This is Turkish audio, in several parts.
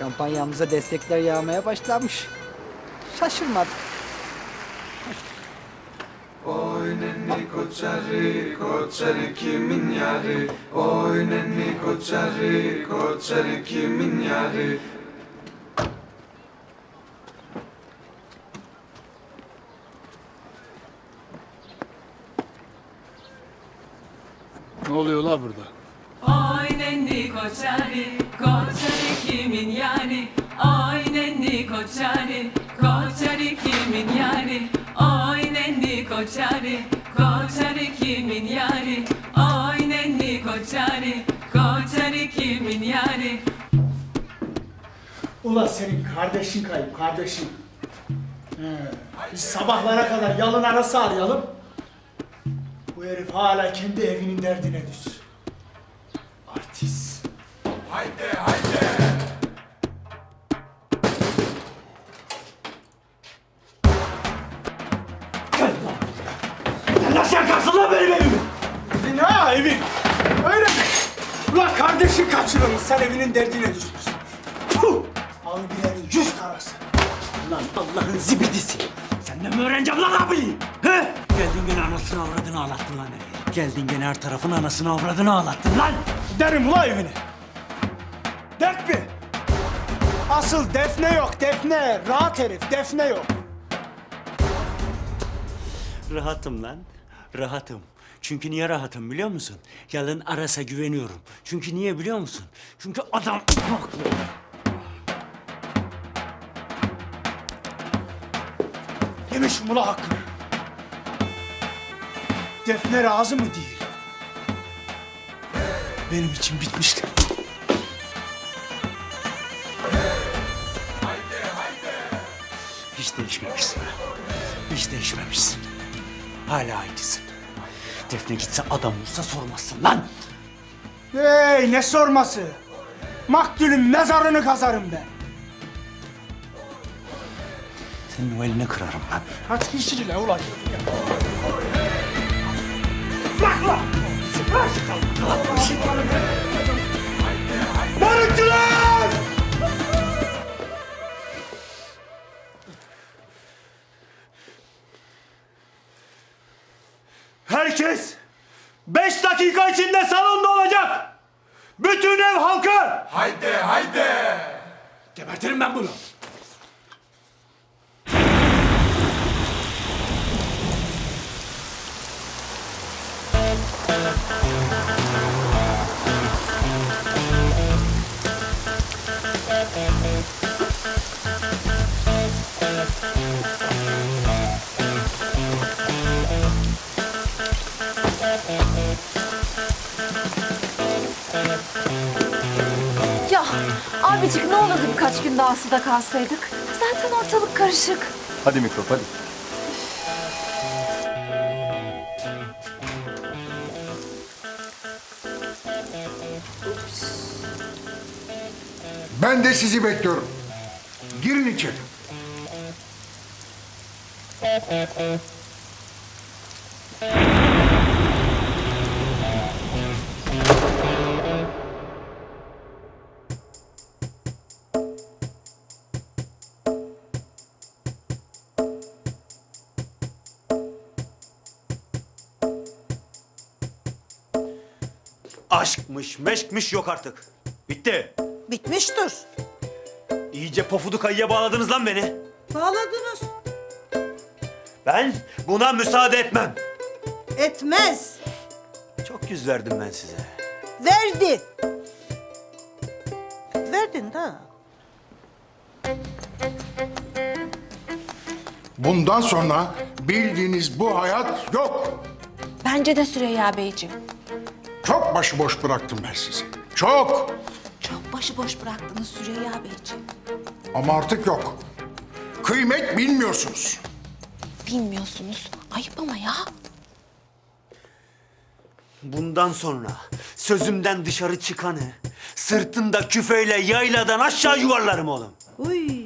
Kampanyamıza destekler yağmaya başlamış. Şaşırmadım. Oy nenni koçarı, koçarı kimin yarı? Oy nenni koçarı, koçarı kimin yarı? Ne oluyor la burada? Ay nenni kimin Ay nenni koçari, koçari kimin yari? Ay nenni koçari, koçari kimin yari? Ay nenni koçari, koçari kimin yari? Ula senin kardeşin kayıp kardeşin. He, biz sabahlara kadar yalın arası arayalım. Bu herif hala kendi evinin derdine düz. Kaçırılmış sen evinin derdine düşmüşsün. Puh! Al bir yerin yüz karası. Lan Allah'ın zibidisi. Senden mi öğreneceğim lan abi? He? Geldin gene anasını avradını ağlattın lan nereye? Geldin gene her tarafın anasını avradını ağlattın lan. Derim ula evini. Dert mi? Asıl defne yok defne. Rahat herif defne yok. Rahatım lan. Rahatım. Çünkü niye rahatım biliyor musun? Yalın arasa güveniyorum. Çünkü niye biliyor musun? Çünkü adam... Yemişim ula hakkını. Defne razı mı değil? Benim için bitmişti. Hiç değişmemişsin. Hiç değişmemişsin. Hala aynısın. Defne gitse adam olsa sormazsın lan. Hey ne sorması? Maktulün mezarını kazarım ben. Senin o elini kırarım lan. Kaç kişiyle ulan? Barıkçılar! Herkes beş dakika içinde salonda olacak. Bütün ev halkı. Haydi haydi! Gebertirim ben bunu. Abicik ne olurdu birkaç gün daha suda kalsaydık? Zaten ortalık karışık. Hadi mikrop hadi. Ben de sizi bekliyorum. Girin içeri. Aşkmış, meşkmiş yok artık. Bitti. Bitmiştir. İyice pofudu kayıya bağladınız lan beni. Bağladınız. Ben buna müsaade etmem. Etmez. Çok yüz verdim ben size. Verdi. Verdin de. Bundan sonra bildiğiniz bu hayat yok. Bence de Süreyya Beyciğim. Çok başıboş bıraktım ben sizi. Çok. Çok başıboş bıraktınız Süreyya Beyciğim. Ama artık yok. Kıymet bilmiyorsunuz. Bilmiyorsunuz. Ayıp ama ya. Bundan sonra sözümden dışarı çıkanı sırtında küfeyle yayladan aşağı yuvarlarım oğlum. Uy.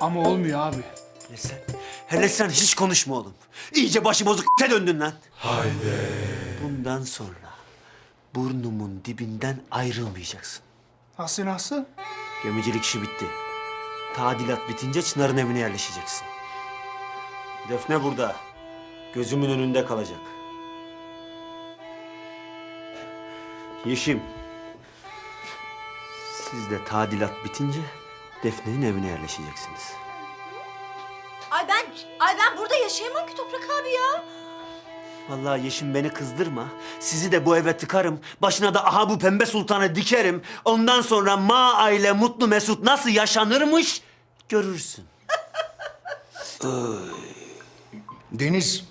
Ama olmuyor abi. Hele sen, hele sen hiç konuşma oğlum. İyice başı bozuk döndün lan. Haydi. Bundan sonra burnumun dibinden ayrılmayacaksın. Nasıl nasıl? Gemicilik işi bitti. Tadilat bitince Çınar'ın evine yerleşeceksin. Defne burada. Gözümün önünde kalacak. Yeşim. Siz de tadilat bitince Defne'nin evine yerleşeceksiniz. Ay ben, ay ben burada yaşayamam ki Toprak abi ya. Vallahi Yeşim beni kızdırma. Sizi de bu eve tıkarım. Başına da aha bu pembe sultanı dikerim. Ondan sonra ma aile mutlu mesut nasıl yaşanırmış görürsün. Deniz,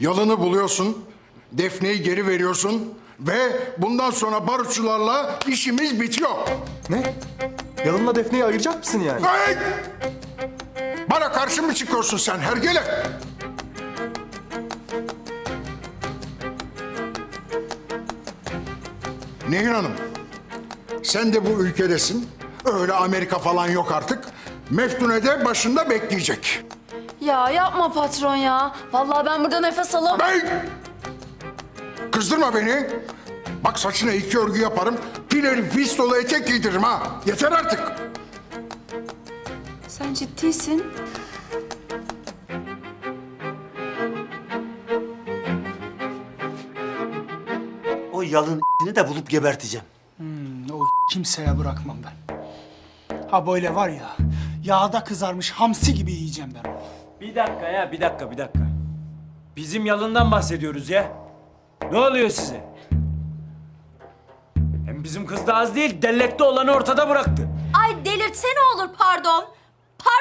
yalını buluyorsun, Defne'yi geri veriyorsun ve bundan sonra barutçularla işimiz bitiyor. Ne? Yalınla Defne'yi ayıracak mısın yani? Hey! Bana karşı mı çıkıyorsun sen hergele? Nehir Hanım, sen de bu ülkedesin. Öyle Amerika falan yok artık. Meftune de başında bekleyecek. Ya yapma patron ya. Vallahi ben burada nefes alamam. Bey! Kızdırma beni. Bak saçına iki örgü yaparım. Pileri fistolu etek giydiririm ha. Yeter artık. Sen ciddisin. O yalın de bulup geberteceğim. O kimseye bırakmam ben. Ha böyle var ya, yağda kızarmış hamsi gibi yiyeceğim ben. Bir dakika ya, bir dakika, bir dakika. Bizim yalından bahsediyoruz ya. Ne oluyor size? Hem bizim kız da az değil, dellekte olanı ortada bıraktı. Ay delirtsene olur pardon.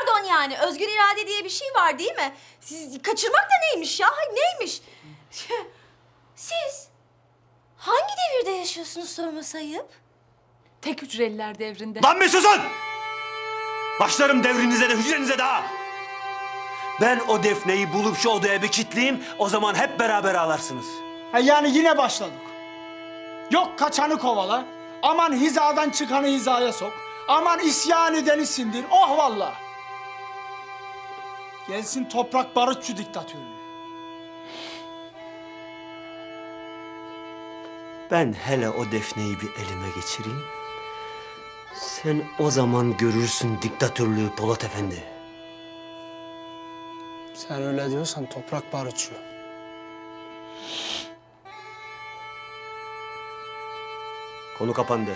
Pardon yani özgür irade diye bir şey var değil mi? Siz kaçırmak da neymiş ya? Hay neymiş? Siz hangi devirde yaşıyorsunuz sorması ayıp? Tek hücreliler devrinde. Lan bir susun! Başlarım devrinize de hücrenize de ha! Ben o Defne'yi bulup şu odaya bir kilitleyeyim, o zaman hep beraber ağlarsınız. Ha yani yine başladık. Yok kaçanı kovala. Aman hizadan çıkanı hizaya sok. Aman isyan edeni sindir. Oh vallahi. Gelsin toprak barutçu diktatörlüğü. Ben hele o Defne'yi bir elime geçireyim. Sen o zaman görürsün diktatörlüğü Polat Efendi. Sen öyle diyorsan toprak barutçu. Konu kapandı.